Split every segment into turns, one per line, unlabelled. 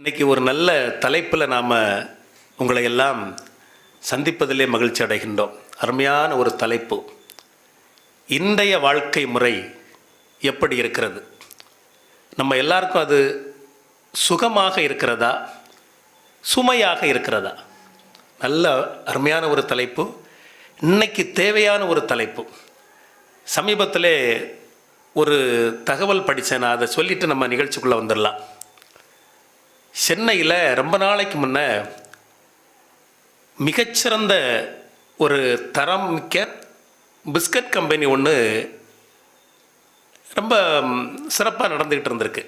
இன்னைக்கு ஒரு நல்ல தலைப்பில் நாம் உங்களை எல்லாம் சந்திப்பதிலே மகிழ்ச்சி அடைகின்றோம். அருமையான ஒரு தலைப்பு. இன்றைய வாழ்க்கை முறை எப்படி இருக்கிறது? நம்ம எல்லாருக்கும் அது சுகமாக இருக்கிறதா? சுமையாக இருக்கிறதா? நல்ல அருமையான ஒரு தலைப்பு. இன்னைக்கு தேவையான ஒரு தலைப்பு. சமீபத்தில் ஒரு தகவல் படித்தேன் நான் அதை சொல்லிவிட்டு நம்ம நிகழ்ச்சிக்குள்ளே வந்துடலாம் சென்னையில் ரொம்ப நாளைக்கு முன்ன மிகச்சிறந்த ஒரு தரம் மிக்க பிஸ்கட் கம்பெனி ஒன்று ரொம்ப சிறப்பாக நடந்துக்கிட்டு இருந்திருக்கு.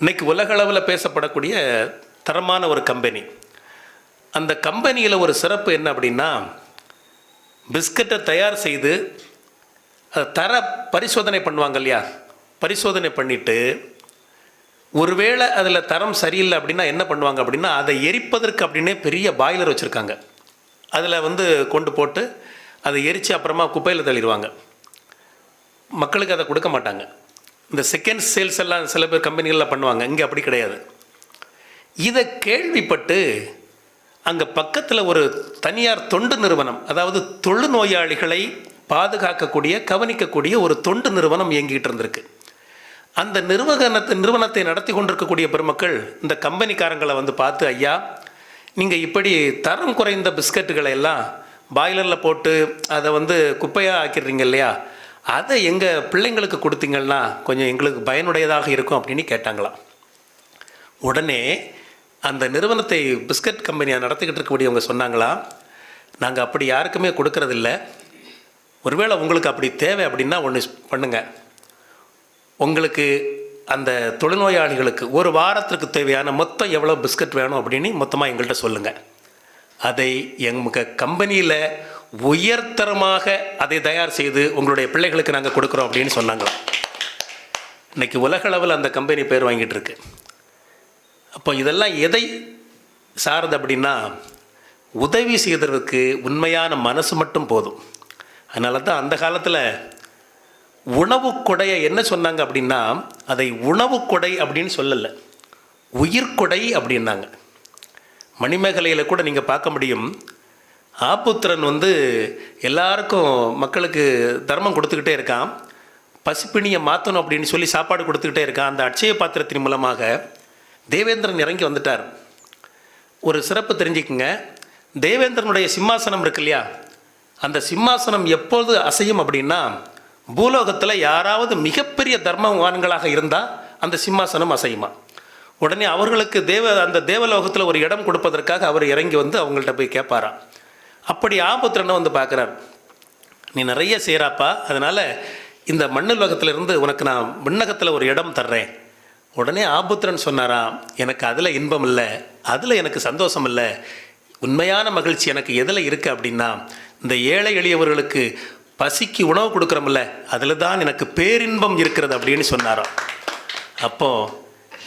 இன்றைக்கி உலகளவில் பேசப்படக்கூடிய தரமான ஒரு கம்பெனி. அந்த கம்பெனியில் ஒரு சிறப்பு என்ன அப்படின்னா பிஸ்கட்டை தயார் செய்து அதை தர பரிசோதனை பண்ணுவாங்க இல்லையா? பரிசோதனை பண்ணிவிட்டு ஒருவேளை அதில் தரம் சரியில்லை அப்படின்னா என்ன பண்ணுவாங்க அப்படின்னா அதை எரிப்பதற்கு அப்படின்னே பெரிய பாய்லர் வச்சுருக்காங்க. அதில் வந்து கொண்டு போட்டு அதை எரித்து அப்புறமா குப்பையில் தள்ளிடுவாங்க. மக்களுக்கு அதை கொடுக்க மாட்டாங்க. இந்த செகண்ட் சேல்ஸ் எல்லாம் சில பேர் கம்பெனிகளில் பண்ணுவாங்க. இங்கே அப்படி கிடையாது. இதை கேள்விப்பட்டு அங்கே பக்கத்தில் ஒரு தனியார் தொண்டு நிறுவனம் அதாவது தொழுநோயாளிகளை பாதுகாக்கக்கூடிய கவனிக்கக்கூடிய ஒரு தொண்டு நிறுவனம் இயங்கிட்டு இருந்திருக்கு. அந்த நிறுவனத்தை நிறுவனத்தை நடத்தி கொண்டிருக்கக்கூடிய பெருமக்கள் இந்த கம்பெனிக்காரங்களை வந்து பார்த்து ஐயா நீங்கள் இப்படி தரம் குறைந்த பிஸ்கட்டுகளை எல்லாம் பாய்லரில் போட்டு அதை வந்து குப்பையாக ஆக்கிடுறீங்க இல்லையா? அதை எங்கள் பிள்ளைங்களுக்கு கொடுத்தீங்கன்னா கொஞ்சம் எங்களுக்கு பயனுடையதாக இருக்கும் அப்படின்னு கேட்டாங்களாம். உடனே அந்த நிறுவனத்தை பிஸ்கட் கம்பெனியாக நடத்திக்கிட்டு இருக்கக்கூடியவங்க சொன்னாங்களா நாங்கள் அப்படி யாருக்குமே கொடுக்கறதில்ல. ஒருவேளை உங்களுக்கு அப்படி தேவை அப்படின்னா ஒன்று பண்ணுங்கள் உங்களுக்கு அந்த தொழுநோயாளிகளுக்கு ஒரு வாரத்திற்கு தேவையான மொத்தம் எவ்வளோ பிஸ்கட் வேணும் அப்படின்னு மொத்தமாக எங்கள்கிட்ட சொல்லுங்கள் அதை எங்கள் கம்பெனியில் உயர்தரமாக அதை தயார் செய்து உங்களுடைய பிள்ளைகளுக்கு நாங்கள் கொடுக்குறோம் அப்படின்னு சொன்னாங்களாம் இன்னைக்கு உலகளவில் அந்த கம்பெனி பேர் வாங்கிட்டு இருக்கு. அப்போ இதெல்லாம் எதை சாருது அப்படின்னா உதவி செய்ததற்கு உண்மையான மனசு மட்டும் போதும். அதனால தான் அந்த காலத்தில் உணவு கொடையை என்ன சொன்னாங்க அப்படின்னா அதை உணவு கொடை அப்படின்னு சொல்லலை. உயிர்கொடை அப்படின்னாங்க. மணிமேகலையில் கூட நீங்கள் பார்க்க முடியும். ஆப்புத்திரன் வந்து எல்லாருக்கும் மக்களுக்கு தர்மம் கொடுத்துக்கிட்டே இருக்கான். பசிப்பிணியை மாற்றணும் அப்படின்னு சொல்லி சாப்பாடு கொடுத்துக்கிட்டே இருக்கான். அந்த அட்சய பாத்திரத்தின் மூலமாக தேவேந்திரன் இறங்கி வந்துட்டார். ஒரு சிறப்பு தெரிஞ்சுக்குங்க. தேவேந்திரனுடைய சிம்மாசனம் இருக்கு இல்லையா? அந்த சிம்மாசனம் எப்போது அசையும் அப்படின்னா பூலோகத்தில் யாராவது மிகப்பெரிய தர்மவான்களாக இருந்தால் அந்த சிம்மாசனம் அசையுமா? உடனே அவர்களுக்கு தேவ அந்த தேவலோகத்தில் ஒரு இடம் கொடுப்பதற்காக அவர் இறங்கி வந்து அவங்கள்ட்ட போய் கேட்பாராம் அப்படி ஆபுத்திரனை வந்து பார்க்குறார்? நீ நிறைய செய்கிறாப்பா அதனால் இந்த மண்ணுலோகத்திலிருந்து உனக்கு நான் விண்ணகத்தில் ஒரு இடம் தர்றேன். உடனே ஆபுத்திரன் சொன்னாராம் எனக்கு அதில் இன்பம் இல்லை அதில் எனக்கு சந்தோஷம் இல்லை. உண்மையான மகிழ்ச்சி எனக்கு எதில் இருக்குது அப்படின்னா இந்த ஏழை எளியவர்களுக்கு பசிக்கு உணவு கொடுக்குறோம்ல அதில் தான் எனக்கு பேரின்பம் இருக்கிறது அப்படின்னு சொன்னாராம். அப்போது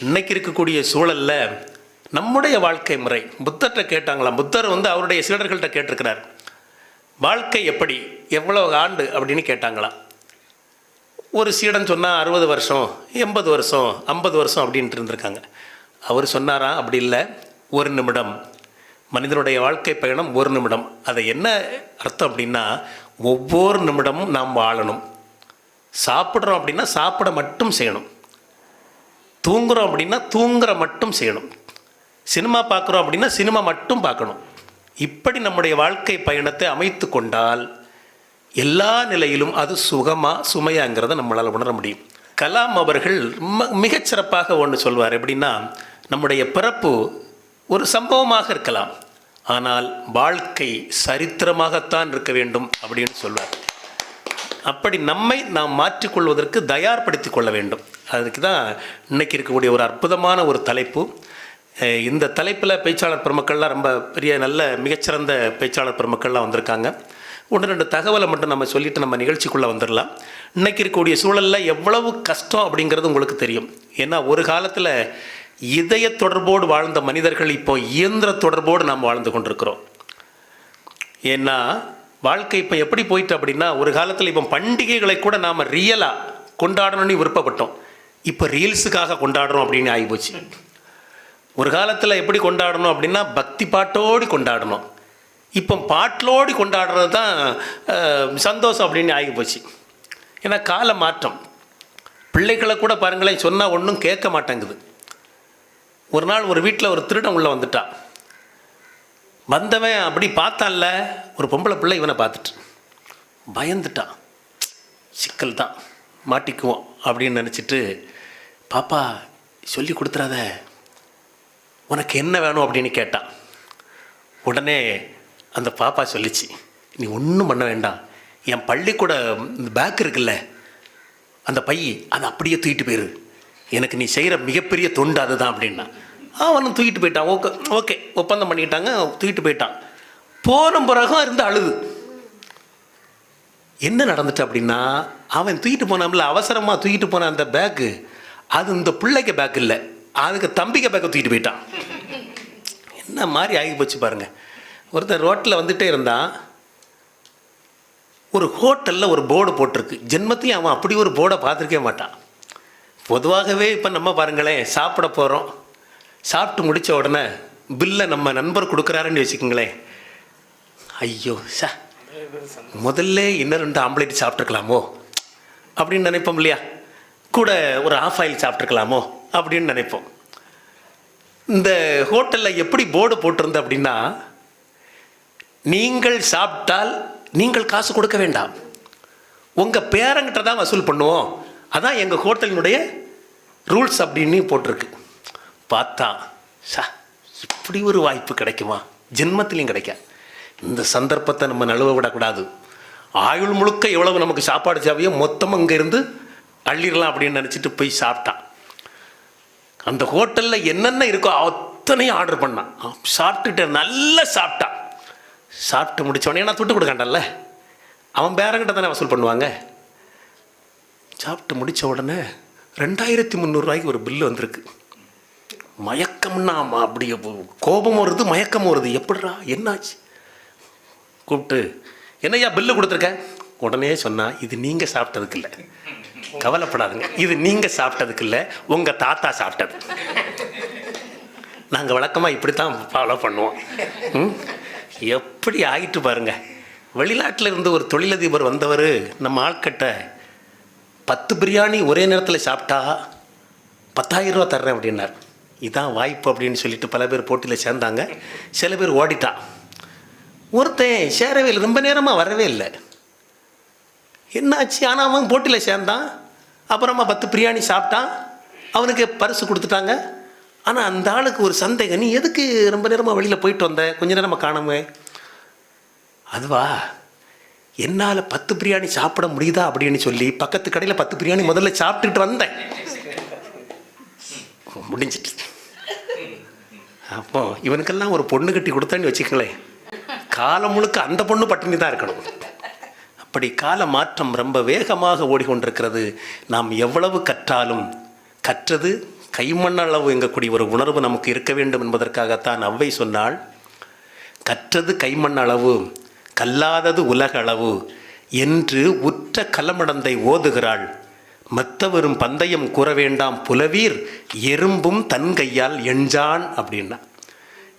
இன்னைக்கு இருக்கக்கூடிய சூழலில் நம்முடைய வாழ்க்கை முறை புத்தர்கிட்ட கேட்டாங்களாம். புத்தர் வந்து அவருடைய சீடர்கள்ட்ட கேட்டிருக்கிறார். வாழ்க்கை எப்படி? எவ்வளோ ஆண்டு? அப்படின்னு கேட்டாங்களாம். ஒரு சீடன் சொன்னால் அறுபது வருஷம் எண்பது வருஷம் ஐம்பது வருஷம் அப்படின்ட்டு இருந்திருக்காங்க. அவர் சொன்னாராம் அப்படி இல்லை ஒரு நிமிடம். மனிதனுடைய வாழ்க்கை பயணம் ஒரு நிமிடம். அதை என்ன அர்த்தம் அப்படின்னா ஒவ்வொரு நிமிடமும் நாம் வாழணும். சாப்பிட்றோம் அப்படின்னா சாப்பிட மட்டும் செய்யணும். தூங்குறோம் அப்படின்னா தூங்குற மட்டும் செய்யணும். சினிமா பார்க்குறோம் அப்படின்னா சினிமா மட்டும் பார்க்கணும். இப்படி நம்முடைய வாழ்க்கை பயணத்தை அமைத்து கொண்டால் எல்லா நிலையிலும் அது சுகமாக சுமையாங்கிறத நம்மளால் உணர முடியும். கலாம் அவர்கள் ம- மிகச்சிறப்பாக ஒன்று சொல்வார். எப்படின்னா நம்முடைய பிறப்பு ஒரு சம்பவமாக இருக்கலாம். ஆனால் வாழ்க்கை சரித்திரமாகத்தான் இருக்க வேண்டும் அப்படின்னு சொல்வார். அப்படி நம்மை நாம் மாற்றிக்கொள்வதற்கு தயார்படுத்தி கொள்ள வேண்டும். அதுக்கு தான் இன்னைக்கு இருக்கக்கூடிய ஒரு அற்புதமான ஒரு தலைப்பு. இந்த தலைப்பில் பேச்சாளர் பெருமக்கள்லாம் ரொம்ப பெரிய நல்ல மிகச்சிறந்த பேச்சாளர் பெருமக்கள்லாம் வந்திருக்காங்க. ஒன்று ரெண்டு தகவலை மட்டும் நம்ம சொல்லிட்டு நம்ம நிகழ்ச்சிக்குள்ளே வந்துடலாம். இன்னைக்கு இருக்கக்கூடிய சூழலில் எவ்வளவு கஷ்டம் அப்படிங்கிறது உங்களுக்கு தெரியும். ஏன்னா ஒரு காலத்தில் இதய தொடர்போடு வாழ்ந்த மனிதர்கள் இப்போ இயந்திர தொடர்போடு நாம் வாழ்ந்து கொண்டிருக்கிறோம். ஏன்னா வாழ்க்கை இப்போ எப்படி போயிட்டு அப்படின்னா ஒரு காலத்தில் இப்போ பண்டிகைகளை கூட நாம் ரியலாக கொண்டாடணும்னு விருப்பப்பட்டோம். இப்போ ரீல்ஸுக்காக கொண்டாடுறோம் அப்படின்னு ஆகிப்போச்சு ஒரு காலத்தில் எப்படி கொண்டாடணும் அப்படின்னா பக்தி பாட்டோடி கொண்டாடணும். இப்போ பாட்டிலோடி கொண்டாடுறது தான் சந்தோஷம் அப்படின்னு ஆகி போச்சு ஏன்னா கால மாற்றம் பிள்ளைகளை கூட பாருங்களேன் சொன்னால் ஒன்றும் கேட்க மாட்டேங்குது. ஒரு நாள் ஒரு வீட்டில் ஒரு திருடன் உள்ளே வந்துட்டான் வந்தவன் அப்படி பார்த்தான்ல ஒரு பொம்பளை பிள்ளை இவனை பார்த்துட்டு. பயந்துட்டான் சிக்கல் தான். மாட்டிக்குவோம் அப்படின்னு நினச்சிட்டு பாப்பா சொல்லி கொடுத்துறாத. உனக்கு என்ன வேணும்? அப்படின்னு கேட்டான் உடனே அந்த பாப்பா சொல்லிச்சு நீ ஒன்றும் பண்ண வேண்டாம். என் பள்ளிக்கூட பேக் இருக்குல்ல. அந்த பை அதை அப்படியே தூக்கிட்டு போயிரு. எனக்கு நீ செய்கிற மிகப்பெரிய தொண்டு அதுதான் அப்படின்னா. அவனும் தூக்கிட்டு போயிட்டான். ஓகே ஓகே ஒப்பந்தம் பண்ணிக்கிட்டாங்க தூக்கிட்டு போயிட்டான். போன பிறகும் இருந்து அழுது. என்ன நடந்துச்சு அப்படின்னா அவன் தூக்கிட்டு போனான்ல அவசரமாக தூக்கிட்டு போன அந்த பேக்கு அது இந்த பிள்ளைக்கு பேக் இல்லை. அதுக்கு தம்பிக்கு பேக்கை தூக்கிட்டு போயிட்டான். என்ன மாதிரி ஆகி போச்சு பாருங்க. ஒருத்தர் ரோட்டில் வந்துட்டே இருந்தான். ஒரு ஹோட்டலில் ஒரு போர்டு போட்டிருக்கு. ஜென்மத்தையும் அவன் அப்படி ஒரு போர்டை பார்த்துருக்கே மாட்டான். பொதுவாகவே இப்போ நம்ம பாருங்களேன் சாப்பிட போகிறோம் சாப்பிட்டு முடித்த உடனே பில்லை நம்ம நண்பர் கொடுக்குறாருன்னு வச்சுக்கோங்களேன். ஐயோ சா. முதல்ல இன்னும் ரெண்டு ஆம்லேட் சாப்பிட்ருக்கலாமோ அப்படின்னு நினைப்போம் இல்லையா? கூட ஒரு ஆஃப் ஆயில் சாப்பிட்ருக்கலாமோ அப்படின்னு நினைப்போம். இந்த ஹோட்டலில் எப்படி போர்டு போட்டிருந்த அப்படின்னா நீங்கள் சாப்பிட்டால் நீங்கள் காசு கொடுக்க வேண்டாம். உங்கள் பேரங்கிட்ட தான் வசூல் பண்ணுவோம். அதான் எங்கள் ஹோட்டலினுடைய ரூல்ஸ் அப்படின்னு போட்டிருக்கு. பார்த்தா சா இப்படி ஒரு வாய்ப்பு கிடைக்குமா? ஜென்மத்திலையும் கிடைக்காது இந்த சந்தர்ப்பத்தை நம்ம நழுவ விடக்கூடாது. ஆயுள் முழுக்க எவ்வளவு நமக்கு சாப்பாடு தேவையோ மொத்தமாக இங்கேருந்து அள்ளிடலாம் அப்படின்னு நினச்சிட்டு போய் சாப்பிட்டான் அந்த ஹோட்டலில் என்னென்ன இருக்கோ அத்தனையும் ஆர்டர் பண்ணான் சாப்பிட்டுட்டு நல்லா சாப்பிட்டான் சாப்பிட்டு முடிச்சவனே நான் துட்டு கொடுக்காண்டல்ல அவன் பேரங்கிட்ட தானே வசூல் பண்ணுவாங்க? சாப்பிட்டு முடித்த உடனே ரெண்டாயிரத்தி முந்நூறுரூவாய்க்கு ஒரு பில்லு வந்திருக்கு. மயக்கம்னா அப்படி கோபம் வருது மயக்கம் வருது. எப்படிரா என்னாச்சு? கூப்பிட்டு என்னய்யா பில்லு கொடுத்துருக்கேன் உடனே சொன்னால் இது நீங்கள் சாப்பிட்டதுக்கு இல்லை கவலைப்படாதுங்க. இது நீங்கள் சாப்பிட்டதுக்கு இல்லை உங்கள் தாத்தா சாப்பிட்டது. நாங்கள் வழக்கமாக இப்படி தான் ஃபாலோ பண்ணுவோம். ம்? எப்படி ஆகிட்டு பாருங்க. வெளிநாட்டில் இருந்து ஒரு தொழிலதிபர் வந்தவர் நம்ம ஆட்கிட்ட பத்து பிரியாணி ஒரே நேரத்தில் சாப்பிட்டா பத்தாயிரம் ரூபா தர்றேன் அப்படின்னார். இதுதான் வாய்ப்பு அப்படின்னு சொல்லிட்டு பல பேர் போட்டியில் சேர்ந்தாங்க. சில பேர் ஓடிட்டான் ஒருத்தன் சேரவே இல்லை ரொம்ப நேரமாக வரவே இல்லை. என்னாச்சு? ஆனால் அவன் போட்டியில் சேர்ந்தான். அப்புறமா பத்து பிரியாணி சாப்பிட்டான். அவனுக்கு பரிசு கொடுத்துட்டாங்க. ஆனால் அந்த ஆளுக்கு ஒரு சந்தேகம் நீ எதுக்கு ரொம்ப நேரமாக வெளியில் போயிட்டு வந்த? கொஞ்ச நேரமாக காணாமே. அதுவா? என்னால் பத்து பிரியாணி சாப்பிட முடியுதா அப்படின்னு சொல்லி பக்கத்து கடையில் பத்து பிரியாணி முதல்ல சாப்பிட்டுட்டு வந்தேன். முடிஞ்சிட்டு. அப்போ இவனுக்கெல்லாம் ஒரு பொண்ணு கட்டி கொடுத்தான்னு வச்சுக்கங்களேன். காலம் முழுக்க அந்த பொண்ணு பட்டினி தான் இருக்கணும். அப்படி கால மாற்றம் ரொம்ப வேகமாக ஓடிக்கொண்டிருக்கிறது. நாம் எவ்வளவு கற்றாலும் கற்றது கைமண்ணளவு எங்கக்கூடிய ஒரு உணர்வு நமக்கு இருக்க வேண்டும் என்பதற்காகத்தான் அவ்வை சொன்னால் கற்றது கைமண் அளவு கல்லாதது உலக அளவு என்று உற்ற கலமடந்தை ஓதுகிறாள். மத்தவரும் பந்தயம் கூற வேண்டாம் புலவீர் எறும்பும் தன் கையால் எஞ்சான் அப்படின்னா.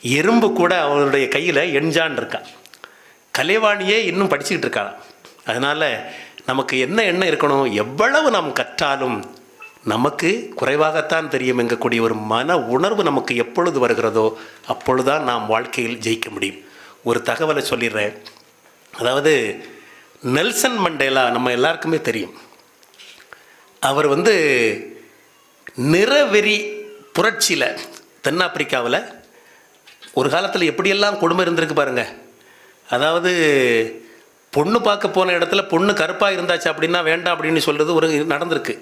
எறும்பு கூட அவனுடைய கையில் எஞ்சான் இருக்கா. கலைவாணியே இன்னும் படிச்சுக்கிட்டு இருக்காளாம் அதனால் நமக்கு என்ன எண்ணம் இருக்கணும்? எவ்வளவு நாம் கற்றாலும் நமக்கு குறைவாகத்தான் தெரியும் எங்கக்கூடிய ஒரு மன உணர்வு நமக்கு எப்பொழுது வருகிறதோ அப்பொழுதுதான் நாம் வாழ்க்கையில் ஜெயிக்க முடியும். ஒரு தகவலை சொல்லிடுறேன். அதாவது நெல்சன் மண்டேலா நம்ம எல்லாருக்குமே தெரியும். அவர் வந்து நிறவெறி புரட்சியில் தென்னாப்பிரிக்காவில் ஒரு காலத்தில் எப்படியெல்லாம் கொடுமை இருந்திருக்கு பாருங்கள் அதாவது பொண்ணு பார்க்க போன இடத்துல பொண்ணு கருப்பாக இருந்தாச்சு அப்படின்னா வேண்டாம் அப்படின்னு சொல்கிறது ஒரு நடந்திருக்கு.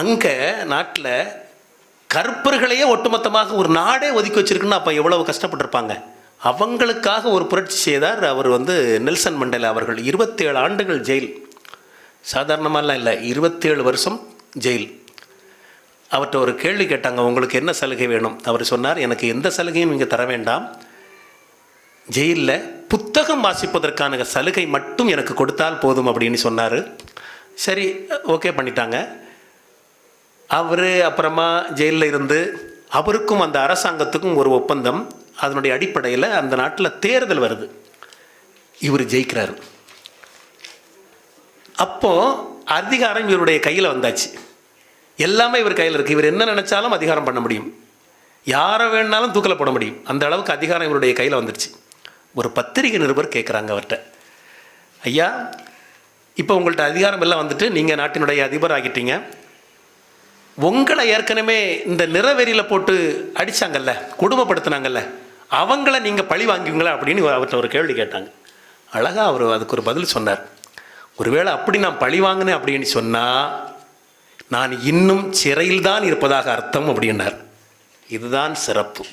அங்கே நாட்டில் கருப்பர்களையே ஒட்டுமொத்தமாக ஒரு நாடே ஒதுக்கி வச்சுருக்குன்னு அப்போ எவ்வளவு கஷ்டப்பட்டிருப்பாங்க. அவங்களுக்காக ஒரு புரட்சி செய்தார் அவர் வந்து நெல்சன் மண்டேலா அவர்கள். இருபத்தேழு ஆண்டுகள் ஜெயில். சாதாரணமாலாம் இல்லை. இருபத்தேழு வருஷம் ஜெயில். அவர்கிட்ட ஒரு கேள்வி கேட்டாங்க. உங்களுக்கு என்ன சலுகை வேணும்? அவர் சொன்னார். எனக்கு எந்த சலுகையும் இங்கே தர வேண்டாம். ஜெயிலில் புத்தகம் வாசிப்பதற்கான சலுகை மட்டும் எனக்கு கொடுத்தால் போதும் அப்படின்னு சொன்னார். சரி ஓகே பண்ணிட்டாங்க. அவர் அப்புறமா ஜெயிலில் இருந்து அவருக்கும் அந்த அரசாங்கத்துக்கும் ஒரு ஒப்பந்தம். அதனுடைய அடிப்படையில் அந்த நாட்டில் தேர்தல் வருது. இவர் ஜெயிக்கிறாரு. அப்போது அதிகாரம் இவருடைய கையில் வந்தாச்சு. எல்லாமே இவர் கையில் இருக்குது இவர் என்ன நினச்சாலும் அதிகாரம் பண்ண முடியும். யாரை வேணாலும் தூக்கில் போட முடியும். அந்த அளவுக்கு அதிகாரம் இவருடைய கையில் வந்துருச்சு. ஒரு பத்திரிகை நிருபர் கேட்குறாங்க அவர்கிட்ட. ஐயா இப்போ உங்கள்கிட்ட அதிகாரம் எல்லாம் வந்துட்டு நீங்கள் நாட்டினுடைய அதிபர் ஆகிட்டீங்க. உங்களை ஏற்கனவே இந்த நிறவெறியில் போட்டு அடித்தாங்கல்ல கொடுமைப்படுத்தினாங்கல்ல அவங்கள நீங்கள் பழி வாங்குவீங்களா அப்படின்னு அவர்கிட்ட ஒரு கேள்வி கேட்டாங்க. அழகாக அவர் அதுக்கு ஒரு பதில் சொன்னார். ஒருவேளை அப்படி நான் பழி வாங்கினேன் அப்படின்னு சொன்னால் நான் இன்னும் சிறையில் தான் இருப்பதாக அர்த்தம் அப்படின்னார். இதுதான் சிறப்பு.